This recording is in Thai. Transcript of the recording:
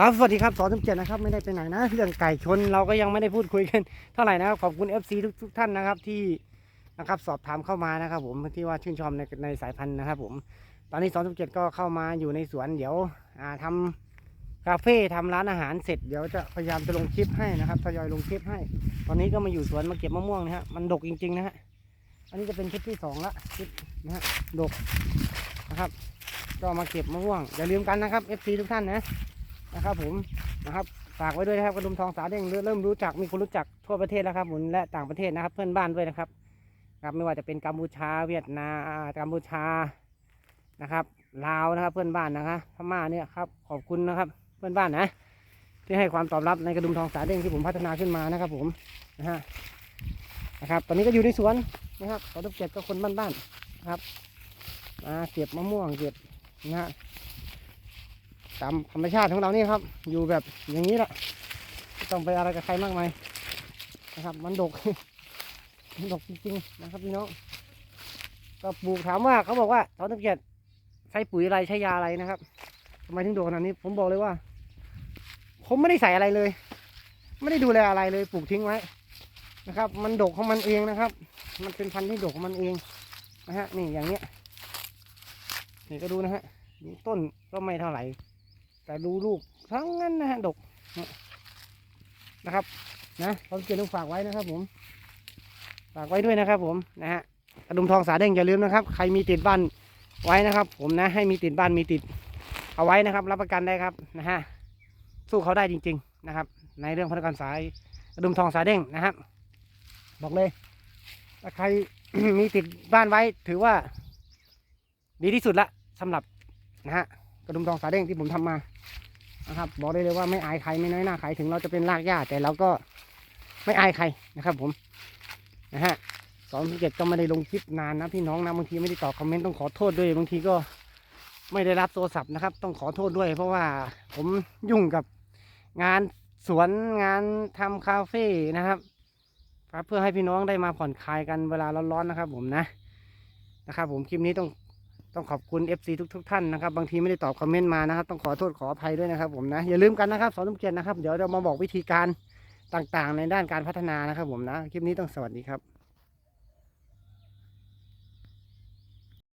ครับสวัสดีครับสอนทุกเจ็ดนะครับไม่ได้ไปไหนนะ เรื่องไก่ชนเราก็ยังไม่ได้พูดคุยกันเท่าไหร่นะครับขอบคุณ FC ทุกทุกท่านนะครับที่นะครับสอบถามเข้ามานะครับ ผมที่ว่าชื่นชมในในสายพันธุ์นะครับผมตอนนี้สอนทุกเจ็ดก็เข้ามาอยู่ในสวนเดี๋ยวอ่าทำคาเฟ่ทำร้านอาหารเสร็จเดี๋ยวจะพยายามจะลงคลิปให้นะครับทยอยลงคลิปให้ ตอนนี้ก็มาอยู่สวนมาเก็บมะม่วงนะฮะมันดกจริงๆนะฮะอันนี้จะเป็นคลิปที่สองละคลิปนะฮะดกนะครับ ก็มาเก็บมะม่วงอย่าลืมกันนะครับ FC ทุกท่านนะ นะครับผมนะครับฝากไว้ด้วยนะครับกระดุมทองสาเด้งเริ่มรู้จักมีคนรู้จักทั่วประเทศแล้วครับผมและต่างประเทศนะครับ เพื่อนบ้านด้วยนะครับ ครับไม่ว่าจะเป็นกัมพูชาเวียดนามกัมพูชานะครับลาวนะครับ เพื่อนบ้านนะครับพม่าเนี่ยครับขอบคุณนะครับ เพื่อนบ้านนะที่ให้ความตอบรับในกระดุมทองสาเด้งที่ผมพัฒนาขึ้นมานะครับ ผมนะฮะนะครับ ตอนนี้ก็อยู่ในสวนนะครับขอทุกเจ็ดก็คนบ้านๆนะครับมาเก็บมะม่วงเก็บนะฮะ ตามธรรมชาติของเรานี่ครับ อยู่แบบอย่างนี้แหละต้องไปอะไรกับใครมากมายนะครับ มันดกมันดกจริงๆนะครับพี่น้องก็ปลูกถามว่าเขาบอกว่าตอนตะเกียบใช้ปุ๋ยอะไรใช้ยาอะไรนะครับทำไมถึงโดกขนาดนี้ ผมบอกเลยว่า ผมไม่ได้ใส่อะไรเลย ไม่ได้ดูแลอะไรเลยปลูกทิ้งไว้นะครับ มันดกของมันเองนะครับ มันเป็นพันธุ์ที่ดกของมันเองนะฮะนี่อย่างเนี้ยนี่ก็ดูนะฮะต้นก็ไม่เท่าไหร่ แต่ดูลูกทั้งนั้นนะฮะดกนะครับ นะผมเกียรติฝากไว้นะครับ ผม ฝากไว้ด้วยนะครับ ผมนะฮะกระดุมทองสาเด้งอย่าลืมนะครับ ใครมีติดบ้านไว้นะครับ ผมนะ ให้มีติดบ้านมีติด เอาไว้นะครับ รับประกันได้ครับนะฮะสู้เขาได้จริง ๆนะครับ ในเรื่องพนักงานสายกระดุมทองสาเด้งนะครับ บอกเลยถ้าใครมีติดบ้านไว้ถือว่า ดีที่สุดละสำหรับนะฮะ กระดุมทองสาเด้งที่ผมทำมานะครับ บอกได้เลยว่าไม่อายใครไม่น้อยหน้าใครถึงเราจะเป็นรากหญ้าแต่เราก็ไม่อายใครนะครับ ผมนะฮะสองเจ็ดก็ไม่ได้ลงคลิปนานนะพี่น้องนะบางทีไม่ได้ตอบคอมเมนต์ต้องขอโทษด้วยบางทีก็ไม่ได้รับโทรศัพท์นะครับ ต้องขอโทษด้วย เพราะว่าผมยุ่งกับงานสวนงานทำคาเฟ่นะครับครับเพื่อให้พี่น้องได้มาผ่อนคลายกันเวลาร้อนๆนะครับ ผมนะนะครับ ผมคลิปนี้ต้อง ต้องขอบคุณ FC ทุกทุกท่านนะครับ บางทีไม่ได้ตอบคอมเมนต์มานะครับ ต้องขอโทษขออภัยด้วยนะครับผมนะ อย่าลืมกันนะครับสอนทุกเจนนะครับ เดี๋ยวเรามาบอกวิธีการต่างๆ ในด้านการพัฒนานะครับผมนะ คลิปนี้ต้องสวัสดีครับ